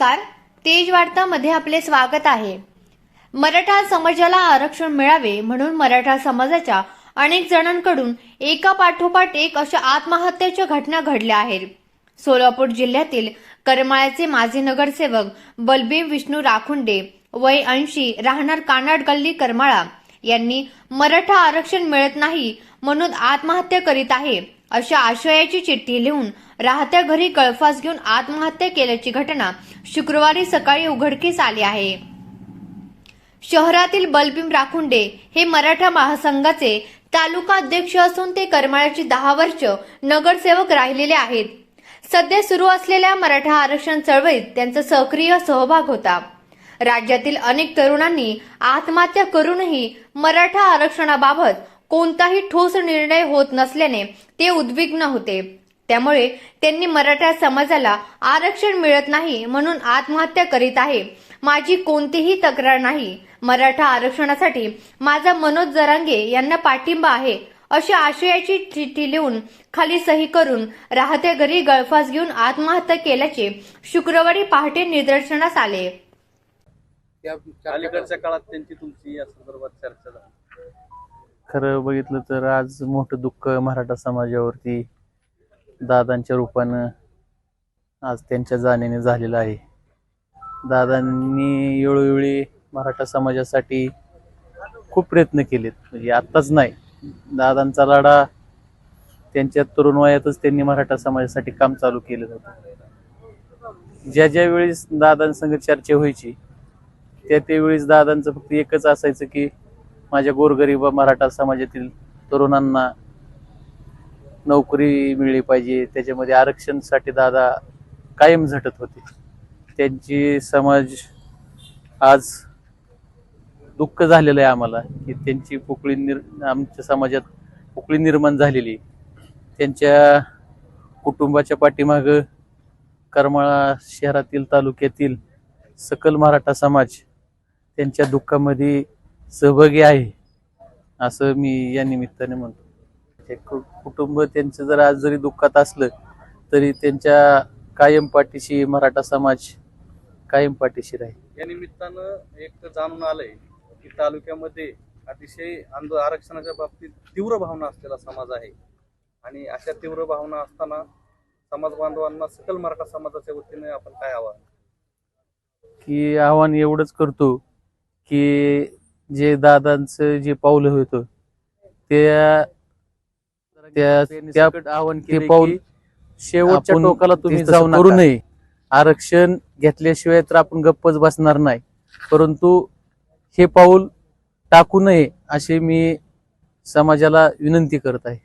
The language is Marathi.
नमस्कार. तेजमध्ये आपले स्वागत आहे. मराठा समाजाला आरक्षण मिळावे म्हणून मराठा समाजाच्या अनेक जणांकडून एका पाठोपाठ एक अशा आत्महत्येच्या घटना घडल्या आहेत. सोलापूर जिल्ह्यातील करमाळ्याचे माजी नगरसेवक बलबीम विष्णू राखुंडे वय ऐंशी राहणार कानाड गल्ली करमाळा यांनी मराठा आरक्षण मिळत नाही म्हणून आत्महत्या करीत आहे. अशा आशयाची चिठ्ठी लिहून राहत्या घरी गळफास घेऊन आत्महत्या केल्याची घटना शुक्रवारी सकाळी उघडकीस आली आहे. शहरातील बलबीम राखुंडे हे मराठा महासंघाचे तालुका अध्यक्ष असून ते करमाळ्याची दहा वर्ष नगरसेवक राहिलेले आहेत. सध्या सुरू असलेल्या मराठा आरक्षण चळवळीत त्यांचा सक्रिय सहभाग होता. राज्यातील अनेक तरुणांनी आत्महत्या करूनही मराठा आरक्षणाबाबत कोणताही ठोस निर्णय होत नसल्याने ते उद्विग्न होते. त्यामुळे त्यांनी मराठा समाजाला आरक्षण मिळत नाही म्हणून आत्महत्या करीत आहे. माझी कोणतीही तक्रार नाही. मराठा आरक्षणासाठी माझा मनोज जरांगे यांना पाठिंबा आहे अशा आशयाची चिठ्ठी लिहून खाली सही करून राहत्या घरी गळफास घेऊन आत्महत्या केल्याचे शुक्रवारी पहाटे निदर्शनास आले. काळात त्यांची तुमची या संदर्भात चर्चा झाली. खरं बघितलं तर आज मोठं दुःख मराठा समाजावरती दादांच्या रूपानं आज त्यांच्या जाण्याने झालेलं आहे. दादांनी वेळोवेळी मराठा समाजासाठी खूप प्रयत्न केलेत. म्हणजे आत्ताच नाही. दादांचा लढा त्यांच्या तरुण वयातच त्यांनी मराठा समाजासाठी काम चालू केलं होतं. ज्या ज्या वेळेस दादांसंग चर्चा व्हायची त्या त्यावेळेस दादांचं फक्त एकच असायचं की माझ्या गोरगरीब मराठा समाजातील तरुणांना नोकरी मिळली पाहिजे. त्याच्यामध्ये आरक्षणसाठी दादा कायम झटत होते. त्यांची समाज आज दुःख झालेलं आहे आम्हाला की त्यांची पोकळी निर आमच्या समाजात पोकळी निर्माण झालेली. त्यांच्या कुटुंबाच्या पाठीमागं करमाळा शहरातील तालुक्यातील सकल मराठा समाज त्यांच्या दुःखामध्ये सहभागी आहे असं मी या निमित्ताने म्हणतो. कुटुंब त्यांचं जर आज जरी दुःखात असलं तरी त्यांच्या कायम पाठीशी मराठा समाज कायम पाठीशी राहील. या निमित्तानं एक जाणून आलंय की तालुक्यामध्ये अतिशय आंदो आरक्षणाच्या बाबतीत तीव्र भावना असलेला समाज आहे. आणि अशा तीव्र भावना असताना समाज बांधवांना सकल मराठा समाजाच्या वतीने आपण काय आवाहन? की आव्हान एवढंच करतो की जे दादांचं जे पावलं होतं त्या आव्हान पाऊल शेवटच्या टोकाला तुम्ही ते तसं जाऊ करू करू नये. आरक्षण घेतल्याशिवाय तर आपण गप्पच बसणार नाही. परंतु हे पाऊल टाकू नये अशी मी समाजाला विनंती करत आहे.